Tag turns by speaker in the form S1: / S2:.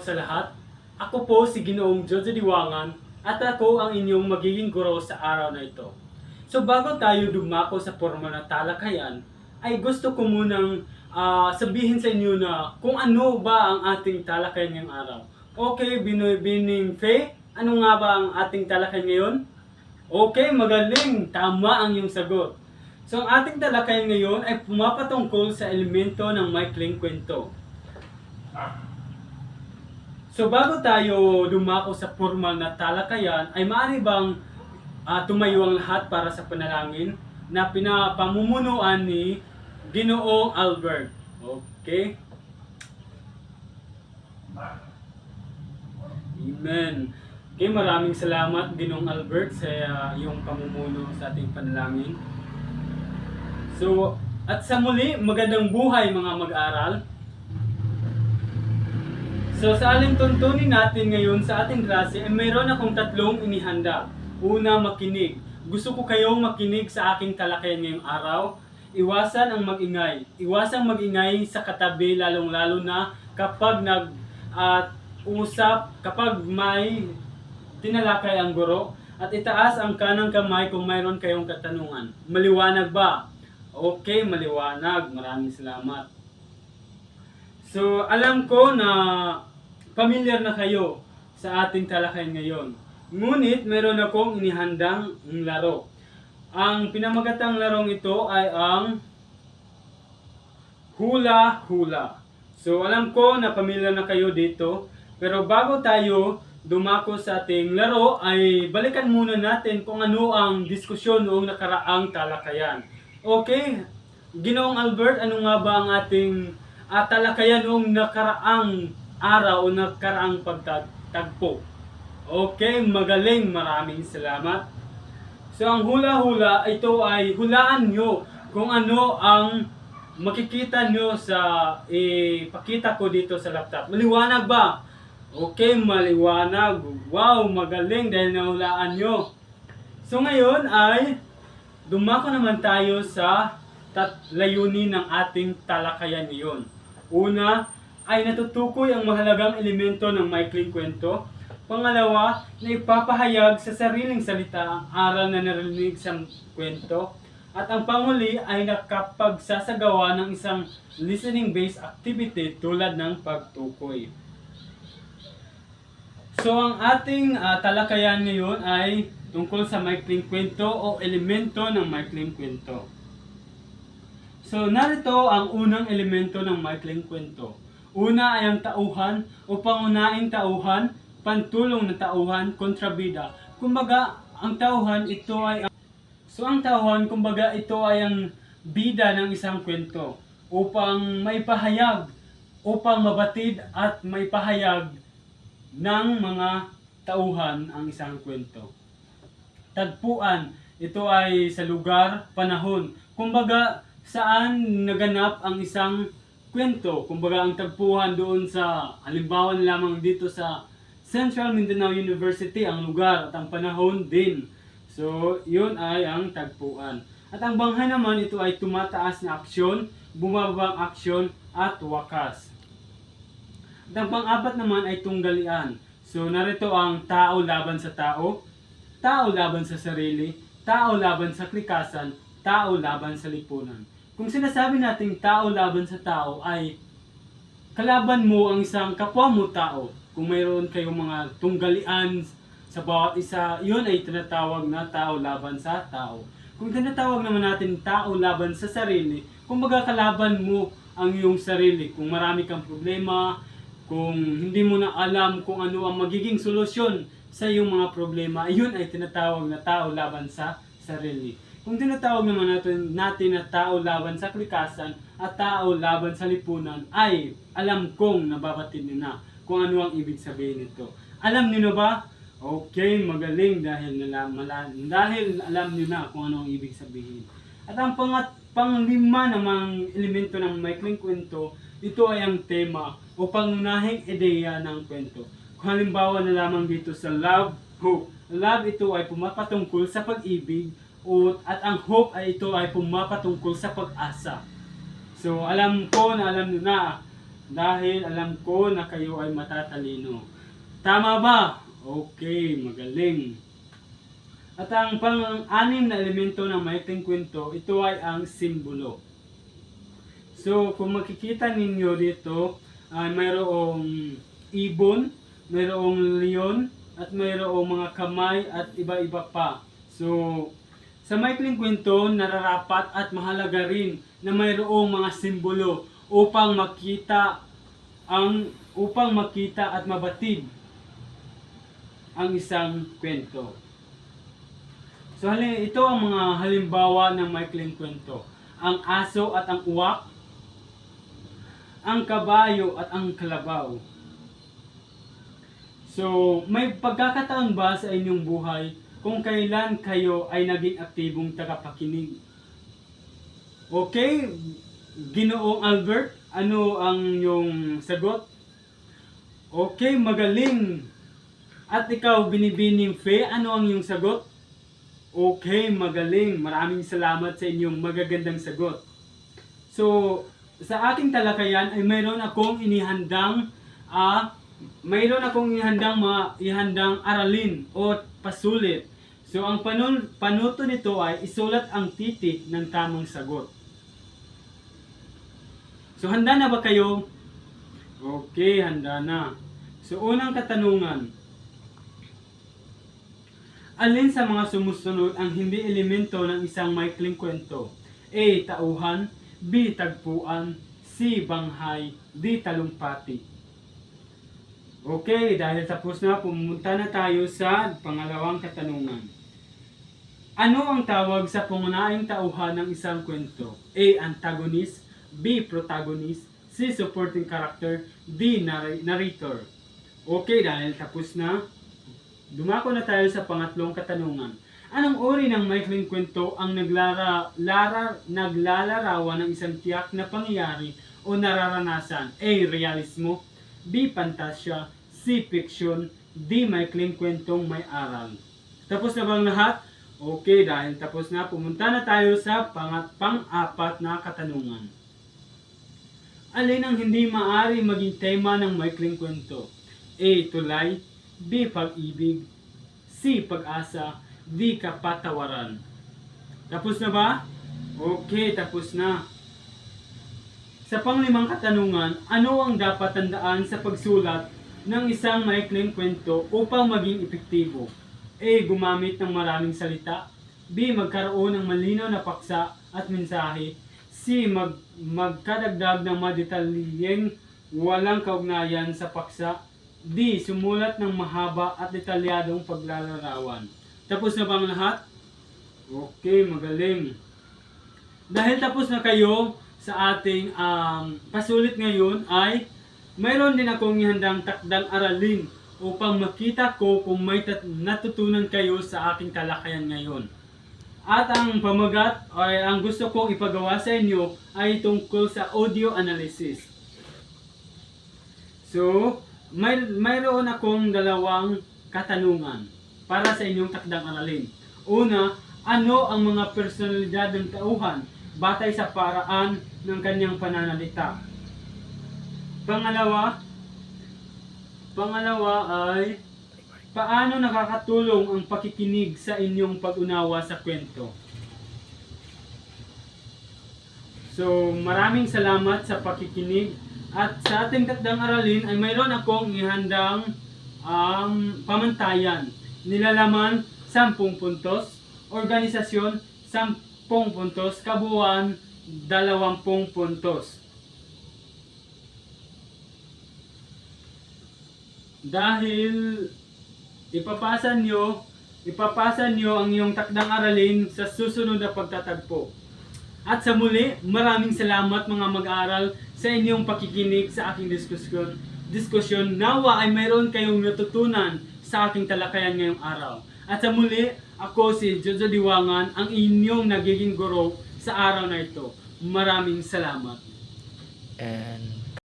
S1: sa lahat. Ako po si Ginoong Jojo Diwangan at ako ang inyong magiging guro sa araw na ito. So bago tayo dumako sa formal na talakayan, ay gusto ko munang ah, sabihin sa inyo na kung ano ba ang ating talakayan ngayong araw. Okay, Binoy Bining Fe, ano nga ba ang ating talakayan ngayon? Okay, magaling. Tama ang iyong sagot. So ang ating talakayan ngayon ay pumapatungkol sa elemento ng maikling kwento. So bago tayo dumako sa formal na talakayan, ay maaari bang ah, tumayo ang lahat para sa panalangin na pinapamumunuan ni Ginoong Albert. Okay? Amen. Okay, maraming salamat Ginoong Albert sa iyong pamumuno sa ating panalangin. So, at sa muli, magandang buhay mga mag-aral. So sa aling tuntunin natin ngayon sa ating klase, ay mayroon akong tatlong inihanda. Una, makinig. Gusto ko kayong makinig sa aking talakayan ngayong araw. Iwasan ang magingay. Iwasan magingay sa katabi lalong-lalo na kapag nag at usap, kapag may tinalakay ang guro. At itaas ang kanang kamay kung mayroon kayong katanungan. Maliwanag ba? Okay, maliwanag. Maraming salamat. So, alam ko na familiar na kayo sa ating talakayan ngayon. Ngunit meron akong inihandang laro. Ang pinamagatang larong ito ay ang hula-hula. So, alam ko na familiar na kayo dito. Pero bago tayo dumako sa ating laro, ay balikan muna natin kung ano ang diskusyon noong nakaraang talakayan. Okay, Ginoong Albert, ano nga ba ang ating at talakayan noong nakaraang araw o nakaraang pagtagpo. Okay, magaling. Maraming salamat. So, ang hula-hula, ito ay hulaan nyo kung ano ang makikita nyo sa ipakita ko dito sa laptop. Maliwanag ba? Okay, maliwanag. Wow, magaling dahil nahulaan nyo. So, ngayon ay dumako naman tayo sa tat layunin ng ating talakayan ngayon. Una, ay natutukoy ang mahalagang elemento ng maikling kwento. Pangalawa, na ipapahayag sa sariling salita ang aral na narinig sa kwento. At ang panguli ay nakapagsasagawa ng isang listening-based activity tulad ng pagtukoy. So ang ating ah, talakayan ngayon ay tungkol sa maikling kwento o elemento ng maikling kwento. So, narito ang unang elemento ng maikling kwento. Una ay ang tauhan o pangunahing tauhan, pantulong na tauhan, kontrabida. Kumbaga, ang tauhan ito ay So, ang tauhan, kumbaga, ito ay ang bida ng isang kwento upang maipahayag, upang mabatid at maipahayag ng mga tauhan ang isang kwento. Tagpuan, ito ay sa lugar, panahon. Kumbaga, saan naganap ang isang kwento. Kumbaga ang tagpuan doon sa, halimbawa lamang dito sa Central Mindanao University, ang lugar at ang panahon din. So, yun ay ang tagpuan. At ang banghay naman, ito ay tumataas na aksyon, bumababa ang aksyon, at wakas. At ang pang-apat naman ay tunggalian. So, narito ang tao laban sa tao, tao laban sa sarili, tao laban sa klikasan, tao laban sa lipunan. Kung sinasabi nating tao laban sa tao ay kalaban mo ang isang kapwa mo tao. Kung mayroon kayong mga tunggalian sa bawat isa, yun ay tinatawag na tao laban sa tao. Kung tinatawag naman natin tao laban sa sarili, kumbaga kalaban mo ang iyong sarili. Kung marami kang problema, kung hindi mo na alam kung ano ang magiging solusyon sa iyong mga problema, yun ay tinatawag na tao laban sa sarili. Kung tinatawag naman natin, natin na tao laban sa klikasan at tao laban sa lipunan, ay alam kong nababatid niyo na kung ano ang ibig sabihin nito. Alam niyo ba? Okay, magaling dahil alam, dahil alam niyo na kung ano ang ibig sabihin. At ang pangat, panglima namang elemento ng maikling kwento, ito ay ang tema o pangunahing ideya ng kwento. Kung halimbawa na lamang dito sa love, hope. Love ito ay pumapatungkol sa pag-ibig at ang hope ay ito ay pumapatungkol sa pag-asa. So alam ko na alam niyo na dahil alam ko na kayo ay matatalino. Tama ba? Okay, magaling. At ang pang-anim na elemento ng maikling kwento, ito ay ang simbolo. So, kung makikita ninyo dito, ay mayroong ibon, mayroong leon, at mayroong mga kamay at iba-iba pa. So, sa maikling kwento, nararapat at mahalaga rin na mayroong mga simbolo upang makita ang upang makita at mabatid ang isang kwento. So hali, ito ang mga halimbawa ng maikling kwento. Ang aso at ang uwak, ang kabayo at ang kalabaw. So, may pagkakataon ba sa inyong buhay kung kailan kayo ay naging aktibong tagapakinig? Okay, Ginoong Albert, ano ang yung sagot? Okay, magaling. At ikaw, Binibining Fe, ano ang yung sagot? Okay, magaling. Maraming salamat sa inyong magagandang sagot. So, sa aking talakayan ay mayroon akong inihandang ah mayroon akong ihandang mga ihandang aralin o pasulit. So, ang panun, panuto nito ay isulat ang titik ng tamang sagot. So, handa na ba kayo? Okay, handa na. So, unang katanungan. Alin sa mga sumusunod ang hindi elemento ng isang maikling kwento? A. Tauhan B. Tagpuan C. Banghay D. Talumpati Okay, dahil tapos na, pumunta na tayo sa pangalawang katanungan. Ano ang tawag sa pangunahing tauhan ng isang kwento? A. Antagonist B. Protagonist C. Supporting character D. narr- Narrator Okay, dahil tapos na, dumako na tayo sa pangatlong katanungan. Anong uri ng maikling kwento ang naglara, lara, naglalarawan ng isang tiyak na pangyayari o nararanasan? A. Realismo B. Fantasya C. Fiction D. Maikling kwentong may aral Tapos na bang lahat? Okay, dahil tapos na, pumunta na tayo sa pangat, pang-apat na katanungan. Alin ang hindi maari maging tema ng maikling kwento? A. Tulay B. Pag-ibig C. Pag-asa D. Kapatawaran Tapos na ba? Okay, tapos na. Sa panglimang katanungan, ano ang dapat tandaan sa pagsulat ng isang maikling kwento upang maging epektibo? A. Gumamit ng maraming salita B. Magkaroon ng malinaw na paksa at mensahe C. Mag magkadagdag ng madetalyeng walang kaugnayan sa paksa D. Sumulat ng mahaba at detalyadong paglalarawan Tapos na bang lahat? Okay, magaling. Dahil tapos na kayo sa ating um, pasulit ngayon ay mayroon din akong ihandang takdang aralin upang makita ko kung may natutunan kayo sa aking talakayan ngayon. At ang pamagat ay ang gusto kong ipagawa sa inyo ay tungkol sa audio analysis. So, may, mayroon akong dalawang katanungan para sa inyong takdang aralin. Una, ano ang mga personalidad ng tauhan batay sa paraan ng kanyang pananalita? Pangalawa, pangalawa ay paano nakakatulong ang pakikinig sa inyong pag-unawa sa kwento? So, maraming salamat sa pakikinig at sa ating takdang aralin ay mayroon akong ihandang um, pamantayan. Nilalaman 10 puntos, organisasyon 10 puntos, kabuuan 20 puntos. Dahil ipapasa nyo, ipapasa nyo ang iyong takdang aralin sa susunod na pagtatagpo. At sa muli, maraming salamat mga mag-aaral sa inyong pakikinig sa aking diskusyon. Diskusyon nawa ay mayroon kayong natutunan sa aking talakayan ngayong araw. At sa muli, ako si Jojo Diwangan, ang inyong nagiging guro sa araw na ito. Maraming salamat.
S2: And